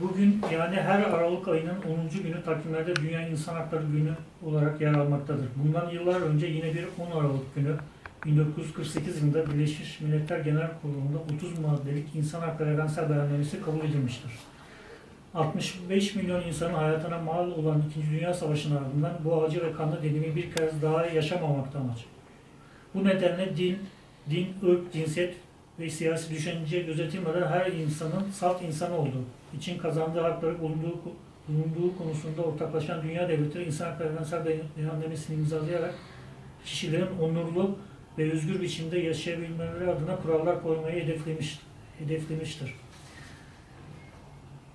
Bugün yani her Aralık ayının 10. günü takvimlerde Dünya İnsan Hakları Günü olarak yer almaktadır. Bundan yıllar önce yine bir 10 Aralık günü 1948 yılında Birleşmiş Milletler Genel Kurulu'nda 30 maddelik İnsan Hakları Evrensel Beyannamesi kabul edilmiştir. 65 milyon insanın hayatına mal olan 2. Dünya Savaşı'nın ardından bu acı ve kanlı deneyimi bir kez daha yaşamamakta amaç. Bu nedenle din, din, ırk, cinsiyet ve siyasi düşünce gözetilmeden her insanın salt insan olduğu için kazandığı hakları bulunduğu, bulunduğu konusunda ortaklaşan dünya devletleri insan hakları evrensel imzalayarak kişilerin onurlu ve özgür biçimde yaşayabilmeleri adına kurallar koymayı hedeflemiş, hedeflemiştir.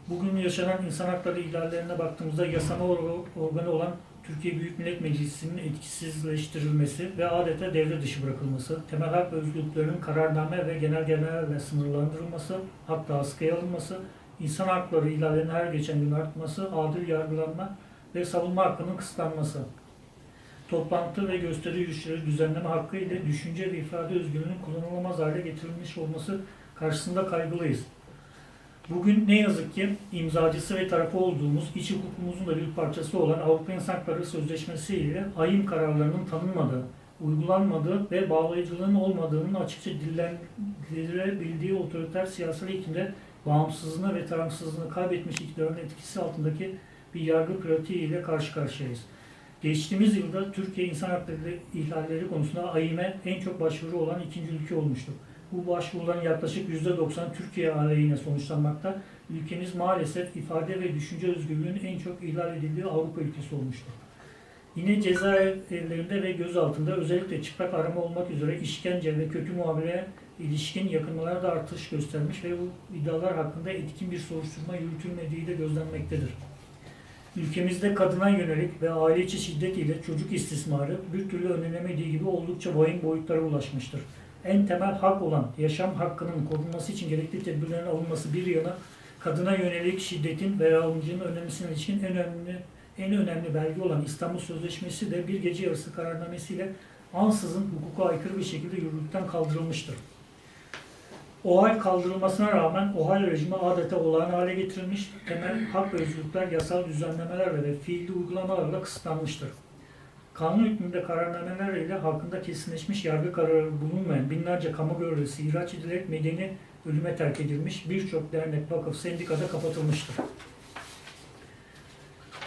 Bugün yaşanan insan hakları ihlallerine baktığımızda yasama or- organı olan Türkiye Büyük Millet Meclisi'nin etkisizleştirilmesi ve adeta devre dışı bırakılması, temel hak ve özgürlüklerinin kararname ve genelgelerle sınırlandırılması, hatta askıya alınması, insan hakları ihlallerinin her geçen gün artması, adil yargılanma ve savunma hakkının kısıtlanması, toplantı ve gösteri yürüyüşleri düzenleme hakkı ile düşünce ve ifade özgürlüğünün kullanılamaz hale getirilmiş olması karşısında kaygılıyız. Bugün ne yazık ki imzacısı ve tarafı olduğumuz iç hukukumuzun da bir parçası olan Avrupa İnsan Hakları Sözleşmesi ile ayım kararlarının tanınmadığı, uygulanmadığı ve bağlayıcılığının olmadığının açıkça dillendirebildiği otoriter siyasal eğitimde bağımsızlığını ve tarafsızlığını kaybetmiş iktidarın etkisi altındaki bir yargı pratiği ile karşı karşıyayız. Geçtiğimiz yılda Türkiye insan hakları ihlalleri konusunda AİM'e en çok başvuru olan ikinci ülke olmuştu. Bu başvuruların yaklaşık %90 Türkiye aleyhine sonuçlanmakta. Ülkemiz maalesef ifade ve düşünce özgürlüğünün en çok ihlal edildiği Avrupa ülkesi olmuştur. Yine cezaevlerinde ve gözaltında özellikle çıplak arama olmak üzere işkence ve kötü muameleye ilişkin yakınmalar da artış göstermiş ve bu iddialar hakkında etkin bir soruşturma yürütülmediği de gözlenmektedir. Ülkemizde kadına yönelik ve aile içi şiddet ile çocuk istismarı bir türlü önlenemediği gibi oldukça vahim boyutlara ulaşmıştır. En temel hak olan yaşam hakkının korunması için gerekli tedbirlerin alınması bir yana kadına yönelik şiddetin ve alımcının önlenmesine ilişkin en önemli en önemli belge olan İstanbul Sözleşmesi de bir gece yarısı kararnamesiyle ansızın hukuka aykırı bir şekilde yürürlükten kaldırılmıştır. OHAL kaldırılmasına rağmen OHAL rejimi adeta olağan hale getirilmiş, temel hak ve özgürlükler yasal düzenlemelerle ve fiili uygulamalarla kısıtlanmıştır. Kanun hükmünde kararnameler ile hakkında kesinleşmiş yargı kararı bulunmayan binlerce kamu görevlisi ihraç edilerek medeni ölüme terk edilmiş, birçok dernek, vakıf, sendikada kapatılmıştır.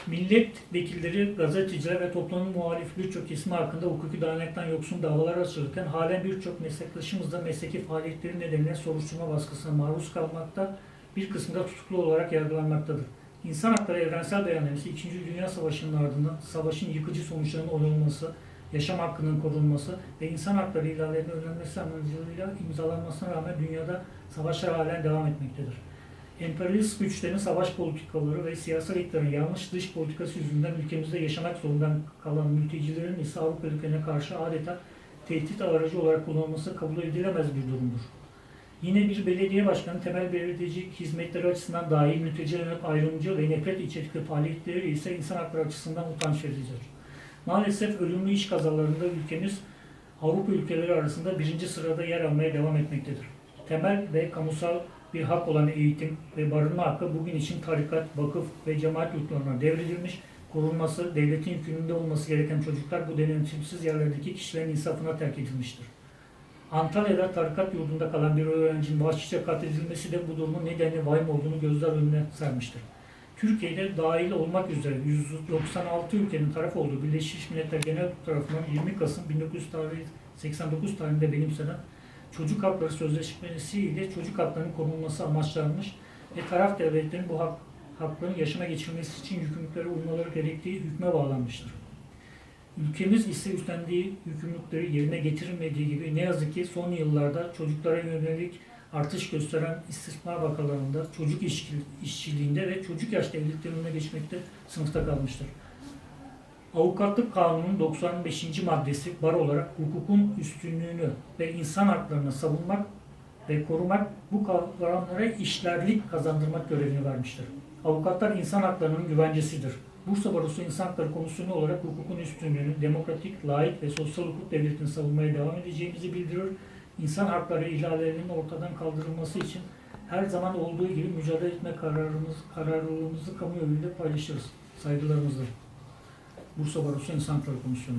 Milletvekilleri, gazeteciler ve toplumun muhalif birçok ismi hakkında hukuki dayanaktan yoksun davalar açılırken halen birçok meslektaşımız da mesleki faaliyetleri nedeniyle soruşturma baskısına maruz kalmakta, bir kısmı da tutuklu olarak yargılanmaktadır. İnsan Hakları Evrensel Beyannamesi 2. Dünya Savaşı'nın ardından savaşın yıkıcı sonuçlarının onarılması, yaşam hakkının korunması ve insan hakları ihlallerinin önlenmesi amacıyla imzalanmasına rağmen dünyada savaşlar halen devam etmektedir. Emperyalist güçlerin savaş politikaları ve siyasal iktidarın yanlış dış politikası yüzünden ülkemizde yaşamak zorundan kalan mültecilerin ise Avrupa ülkelerine karşı adeta tehdit aracı olarak kullanılması kabul edilemez bir durumdur. Yine bir belediye başkanı temel belediyecilik hizmetleri açısından dahi mültecilere ayrımcı ve nefret içerikli faaliyetleri ise insan hakları açısından utanç vericidir. Maalesef ölümlü iş kazalarında ülkemiz Avrupa ülkeleri arasında birinci sırada yer almaya devam etmektedir. Temel ve kamusal bir hak olan eğitim ve barınma hakkı bugün için tarikat, vakıf ve cemaat yurtlarına devredilmiş, korunması, devletin yükümlülüğünde olması gereken çocuklar bu denetimsiz yerlerdeki kişilerin insafına terk edilmiştir. Antalya'da tarikat yurdunda kalan bir öğrencinin vahşice katledilmesi de bu durumun nedeni vahim olduğunu gözler önüne sermiştir. Türkiye'de dahil olmak üzere 196 ülkenin taraf olduğu Birleşmiş Milletler Genel tarafından 20 Kasım 1989 tarihinde benimsenen Çocuk Hakları Sözleşmesi ile çocuk haklarının korunması amaçlanmış ve taraf devletlerin bu hak, hakların yaşama geçirilmesi için yükümlülüklere uymaları gerektiği hükme bağlanmıştır. Ülkemiz ise üstlendiği yükümlülükleri yerine getirmediği gibi ne yazık ki son yıllarda çocuklara yönelik artış gösteren istismar vakalarında, çocuk işçi- işçiliğinde ve çocuk yaşta evliliklerin önüne geçmekte sınıfta kalmıştır. Avukatlık Kanunu'nun 95. maddesi bar olarak hukukun üstünlüğünü ve insan haklarını savunmak ve korumak bu kavramlara işlerlik kazandırmak görevini vermiştir. Avukatlar insan haklarının güvencesidir. Bursa Barosu İnsan Hakları Komisyonu olarak hukukun üstünlüğünü, demokratik, layık ve sosyal hukuk devletini savunmaya devam edeceğimizi bildirir. İnsan hakları ihlallerinin ortadan kaldırılması için her zaman olduğu gibi mücadele etme kararımız, kararlılığımızı kamuoyuyla paylaşırız. Saygılarımızla. Bursa Barosu İnsan Hakları Komisyonu.